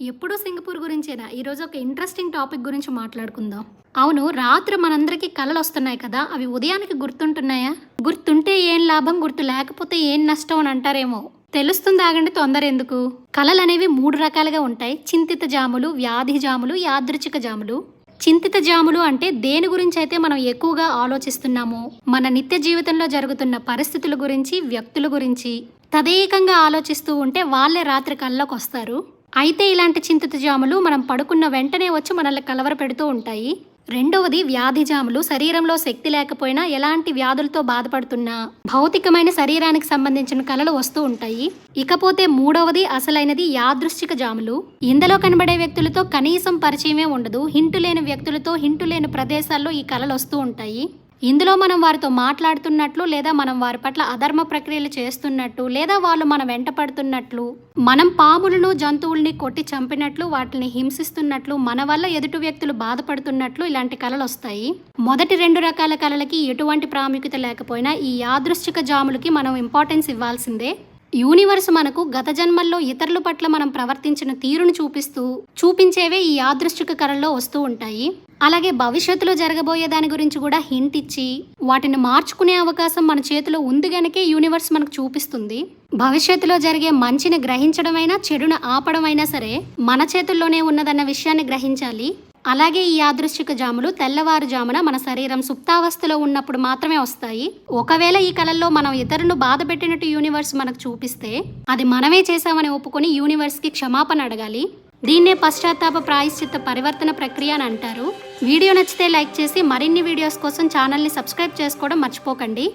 ఎప్పుడూ సింగపూర్ గురించేనా? ఈరోజు ఒక ఇంట్రెస్టింగ్ టాపిక్ గురించి మాట్లాడుకుందాం. అవును రాత్రి మనందరికీ కళలు వస్తున్నాయి కదా అవి ఉదయానికి గుర్తుంటున్నాయా? గుర్తుంటే ఏం లాభం గుర్తు లేకపోతే ఏం నష్టం అని అంటారేమో. తెలుస్తుంది ఆగండి తొందర ఎందుకు? కళలు అనేవి మూడు రకాలుగా ఉంటాయి. చింతిత జాములు వ్యాధి జాములు యాదృచ్ఛిక జాములు. చింతిత జాములు అంటే దేని గురించి అయితే మనం ఎక్కువగా ఆలోచిస్తున్నామో మన నిత్య జీవితంలో జరుగుతున్న పరిస్థితుల గురించి వ్యక్తుల గురించి. తదేకంగా ఆలోచిస్తూ ఉంటే వాళ్ళే రాత్రి కళ్ళకు వస్తారు. అయితే ఇలాంటి చింతిత జాములు మనం పడుకున్న వెంటనే వచ్చి మనల్ని కలవర పెడుతూ ఉంటాయి. రెండవది వ్యాధి జాములు. శరీరంలో శక్తి లేకపోయినా ఎలాంటి వ్యాధులతో బాధపడుతున్నా భౌతికమైన శరీరానికి సంబంధించిన కళలు వస్తూ ఉంటాయి. ఇకపోతే మూడవది అసలైనది యాదృశ్చిక జాములు. ఇందులో కనబడే వ్యక్తులతో కనీసం పరిచయమే ఉండదు. హింటు లేని వ్యక్తులతో హింటు లేని ప్రదేశాల్లో ఈ కళలు వస్తూ ఉంటాయి. ఇందులో మనం వారితో మాట్లాడుతున్నట్లు లేదా మనం వారి పట్ల అధర్మ ప్రక్రియలు చేస్తున్నట్టు లేదా వాళ్ళు మన వెంట పడుతున్నట్లు మనం పాములను జంతువుల్ని కొట్టి చంపినట్లు వాటిని హింసిస్తున్నట్లు మన వల్ల ఎదుటి వ్యక్తులు బాధపడుతున్నట్లు ఇలాంటి కళలు వస్తాయి. మొదటి రెండు రకాల కళలకి ఎటువంటి ప్రాముఖ్యత లేకపోయినా ఈ యాదృశ్చిక జాములకి మనం ఇంపార్టెన్స్ ఇవ్వాల్సిందే. యూనివర్స్ మనకు గత జన్మల్లో ఇతరుల పట్ల మనం ప్రవర్తించిన తీరును చూపిస్తూ చూపించేవే ఈ యాదృష్టిక కళల్లో వస్తూ ఉంటాయి. అలాగే భవిష్యత్తులో జరగబోయే దాని గురించి కూడా హింట్ ఇచ్చి వాటిని మార్చుకునే అవకాశం మన చేతిలో ఉంది గనకే యూనివర్స్ మనకు చూపిస్తుంది. భవిష్యత్తులో జరిగే మంచిని గ్రహించడమైనా చెడును ఆపడమైనా సరే మన చేతుల్లోనే ఉన్నదన్న విషయాన్ని గ్రహించాలి. అలాగే ఈ యాదృశ్చిక జాములు తెల్లవారుజామున మన శరీరం సుప్తావస్థలో ఉన్నప్పుడు మాత్రమే వస్తాయి. ఒకవేళ ఈ కళల్లో మనం ఇతరులను బాధ పెట్టినట్టు యూనివర్స్ మనకు చూపిస్తే అది మనమే చేశామని ఒప్పుకొని యూనివర్స్కి క్షమాపణ అడగాలి. దీన్నే పశ్చాత్తాప ప్రాయశ్చిత్త పరివర్తన ప్రక్రియ అని అంటారు. వీడియో నచ్చితే లైక్ చేసి మరిన్ని వీడియోస్ కోసం ఛానల్ని సబ్స్క్రైబ్ చేసుకోవడం మర్చిపోకండి.